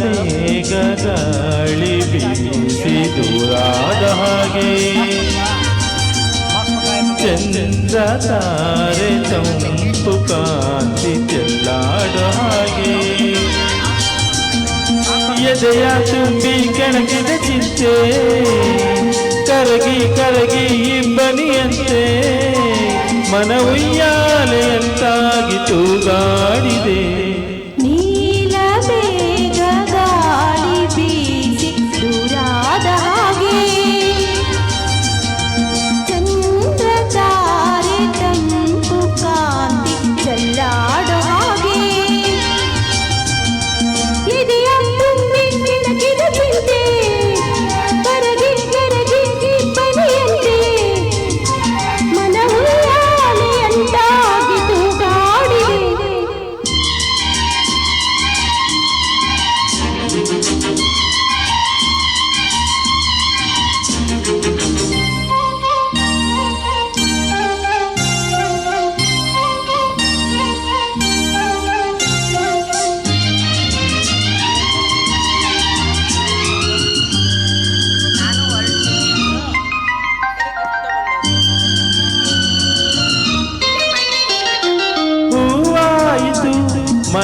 ಗಾಳಿ ಬೀಸಿ ದೂರಾದ ಹಾಗೆ. ಚಂದ್ರ ತಾರೆ ತಂಪು ಕಾಂತಿ ಚೆಲ್ಲಾಡ ಹಾಗೆ. ಎದೆಯ ತುಂಬಿ ಕೆಳಗಿದ ಚಿಂತೆ ಕರಗಿ ಕರಗಿ ಇಬ್ಬನಿಯಂತೆ. ಮನವುಯ್ಯಾಲೆಯಂತಾಗಿ ತೂಗಾಡಿದೆ.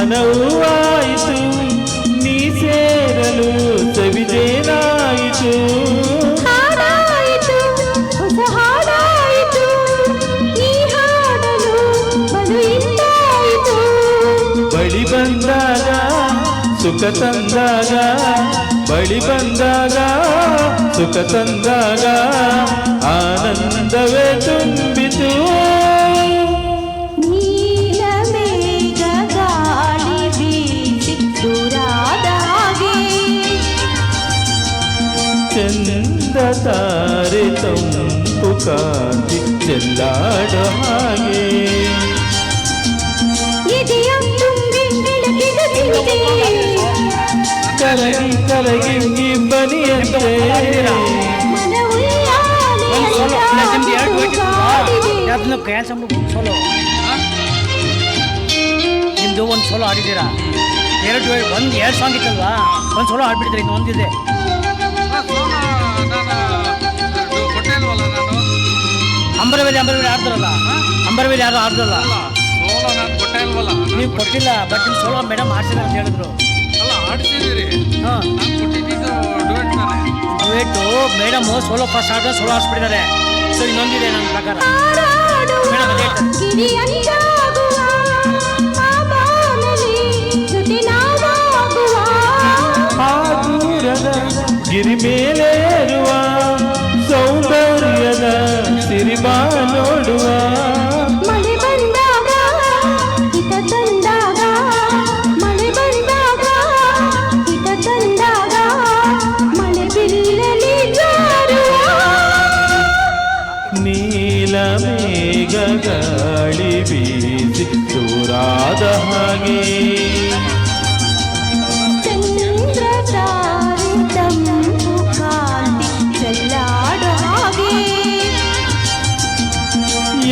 మనవు ఆయుషు నీ సేరలు సవిజేనాయుషు ಬಳಿ ಬಂದಾಗ ಸುಖ ತಂದಾಗ ಬಳಿ ಬಂದಾಗ ಸುಖ ತಂದಾಗ ಆನಂದವೇ ತುಂಬಿತು ಚಂದ ತಾರೆ ತಂಪು ಕಾಂತಿ ಚೆಲ್ಲಾಡ ಹಾಗೆ. ಕಲಗಿ ಕಲಗಿ ಬನಿಯಂತೆ ಅದನ್ನು ಕ್ಯಾನ್ಸ್ ಸೋಲೋ ನಿಮ್ಮದು ಒಂದು ಸೋಲೋ ಆಡಿದ್ದೀರಾ? ಎರಡು ಒಂದು ಎರಡು ಸಾಂಗ್ ಇತ್ತಲ್ವಾ? ಒಂದು ಸೋಲೋ ಆಡ್ಬಿಡ್ತೀರಿ ಇನ್ನು ಒಂದಿದೆ ಅಂಬರವೇಲಿ ಅಂಬರವೇಲಿ ಆಡ್ತಾರಲ್ಲ ಅಂಬರವೇಲಿ ಯಾರು ಆಡ್ದಲ್ಲ ಅಲ್ಲ ಸೋಲೋ ನಾನು ಕೊಟ್ಟೆ ಇಲ್ವಲ್ಲ ನೀವು ಕೊಟ್ಟಿಲ್ಲ ಬಟ್ ನಿಮ್ಮ ಸೋಲೋ ಮೇಡಮ್ ಆಡ್ಸಿಲ್ಲ ಅಂತ ಹೇಳಿದ್ರು. ಅಲ್ಲ ಹಾಂ. ನಾನು ಕೊಟ್ಟಿದ್ದು ಡುವೆಟ್ ತಾನೆ. ಡುವೇಟು ಮೇಡಮ್ ಸೋಲೋ ಫಸ್ಟ್ ಆಡಿದ್ರೆ ಸೋಲೋ ಆಡಿಸ್ಬಿಟ್ಟಿದ್ದಾರೆ ಸೊ ಇನ್ನೊಂದಿದೆ ನನ್ನ ಪ್ರಕಾರ. ಗಿರಿ ಮೇಡಮ್, ಅದೇ ಹೇಳ್ತಾರೆ. ಗಿರಿಯಂತಾಗುವ ನೀಲಮೇಘಗಾಳಿ ಬೀಸಿ ದೂರಾದ ಹಾಗೆ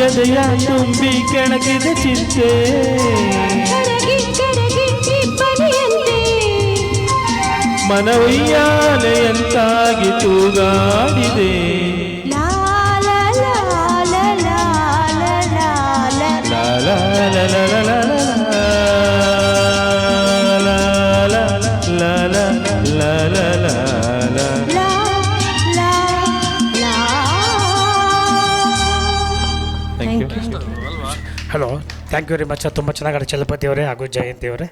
ಎದೆಯ ತುಂಬಿ ಕೆಣಕಿದ ಚಿಂತೆ ಮನವಯ್ಯಾಲೆಯಂತಾಗಿ ತೂಗಾಡಿದೆ hello thank you very much ತುಂಬ ಚೆನ್ನಾಗಿ ಚಲಪತಿ ಅವರೇ ಹಾಗೂ ಜಯಂತಿ ಅವರೇ.